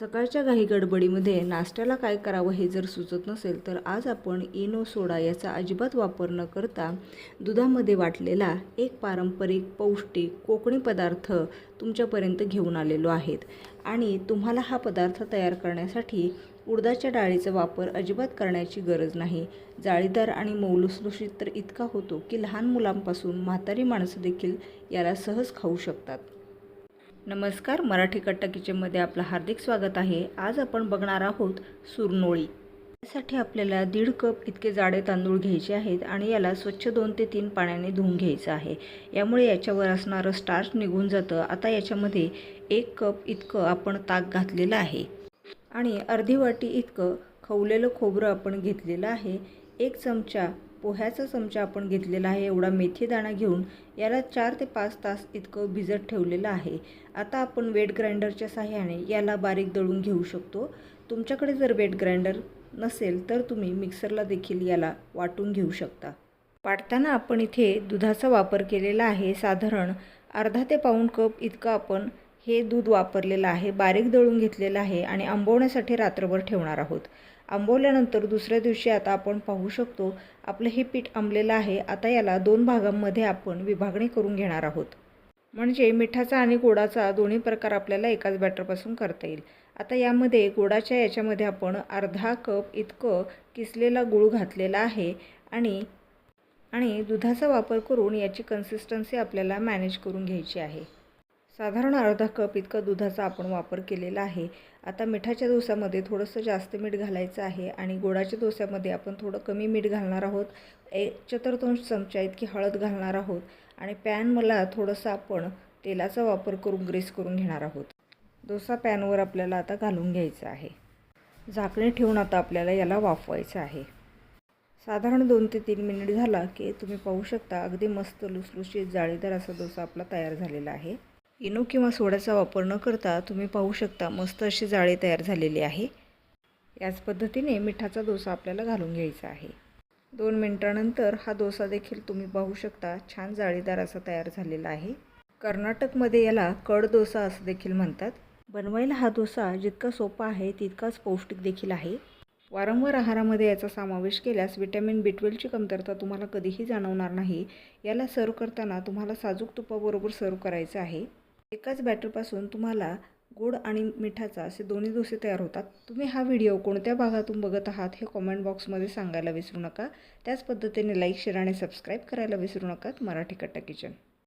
सकाळच्या घाई गडबडीमध्ये नाश्त्याला काय करावं हे जर सुचत नसेल तर आज आपण इनो सोडा याचा अजिबात वापर न करता दुधामध्ये वाटलेला एक पारंपरिक पौष्टिक कोकणी पदार्थ तुमच्यापर्यंत घेऊन आलेलो आहेत. आणि तुम्हाला हा पदार्थ तयार करण्यासाठी उडदाच्या डाळीचा वापर अजिबात करण्याची गरज नाही. जाळीदार आणि मौलुसलुशीत तर इतका होतो की लहान मुलांपासून म्हातारी माणसं देखील याला सहज खाऊ शकतात. नमस्कार मराठी कट्टा किचनमध्ये आपलं हार्दिक स्वागत आहे. आज आपण बघणार आहोत सुरनोळी. यासाठी आपल्याला दीड कप इतके जाडे तांदूळ घ्यायचे आहेत आणि याला स्वच्छ दोन ते तीन पाण्याने धुवून घ्यायचं आहे. यामुळे याच्यावर असणारं स्टार्च निघून जातं. आता याच्यामध्ये एक कप इतकं आपण ताक घातलेलं आहे. आणि अर्धी वाटी इतकं खवलेलं खोबरं आपण घेतलेलं आहे. एक चमचा पोह्याचा चमचा आपण घेतलेला आहे एवढा मेथी दाणा घेऊन याला चार ते पाच तास इतकं भिजत ठेवलेलं आहे. आता आपण वेट ग्राइंडरच्या साह्याने याला बारीक दळून घेऊ शकतो. तुमच्याकडे जर वेट ग्राइंडर नसेल तर तुम्ही मिक्सरला देखील याला वाटून घेऊ शकता. वाटताना आपण इथे दुधाचा वापर केलेला आहे साधारण अर्धा ते पाऊण कप इतकं आपण हे दूध वापरलेलं आहे बारीक दळून घेतलेलं आहे आणि आंबवण्यासाठी रात्रभर ठेवणार आहोत. आंबवल्यानंतर दुसऱ्या दिवशी आता आपण पाहू शकतो आपलं हे पीठ आंबलेलं आहे आता याला दोन भागांमध्ये आपण विभागणी करून घेणार आहोत. म्हणजे मिठाचा आणि गोडाचा दोन्ही प्रकार आपल्याला एकाच बॅटरपासून करता येईल. आता यामध्ये गोडाच्या याच्यामध्ये आपण अर्धा कप इतकं किसलेला गूळ घातलेला आहे आणि आणि दुधाचा वापर करून याची कन्सिस्टन्सी आपल्याला मॅनेज करून घ्यायची आहे. साधारण अर्धा कप इतका दुधाचा आपण वापर केलेला आहे. आता मिठाच्या डोस्यामध्ये थोडंसं जास्त मीठ घालायचं आहे आणि गोडाच्या डोस्यामध्ये आपण थोडं कमी मीठ घालणार आहोत. एक चतुर्थांश चमचा इतकी हळद घालणार आहोत आणि पॅन मला थोडंसं आपण तेलाचा वापर करून ग्रेस करून घेणार आहोत. डोसा पॅनवर आपल्याला आता घालून घ्यायचं आहे. झाकणी ठेवून आता आपल्याला याला वाफवायचं आहे. साधारण दोन ते तीन मिनिट झाला की तुम्ही पाहू शकता अगदी मस्त लुसलुशीत जाळीदार असा डोसा आपला तयार झालेला आहे. इनो किंवा सोड्याचा वापर न करता तुम्ही पाहू शकता मस्त अशी जाळे तयार झालेली आहे. याच पद्धतीने मिठाचा डोसा आपल्याला घालून घ्यायचा आहे. दोन मिनटानंतर हा डोसा देखील तुम्ही पाहू शकता छान जाळीदार असा तयार झालेला आहे. कर्नाटकमध्ये याला कड डोसा असं देखील म्हणतात. बनवायला हा डोसा जितका सोपा आहे तितकाच पौष्टिक देखील आहे. वारंवार आहारामध्ये याचा समावेश केल्यास विटॅमिन बी ट्वेल्वची कमतरता तुम्हाला कधीही जाणवणार नाही. याला सर्व करताना तुम्हाला साजूक तुपाबरोबर सर्व करायचं आहे. एकाच बॅटरपासून तुम्हाला गोड आणि मिठाचा असे दोन्ही डोसे तयार होतात. तुम्ही हा व्हिडिओ कोणत्या भागातून बघत आहात हे कॉमेंट बॉक्समध्ये सांगायला विसरू नका. त्याच पद्धतीने लाईक शेअर आणि सबस्क्राईब करायला विसरू नका. मराठी कट्टा किचन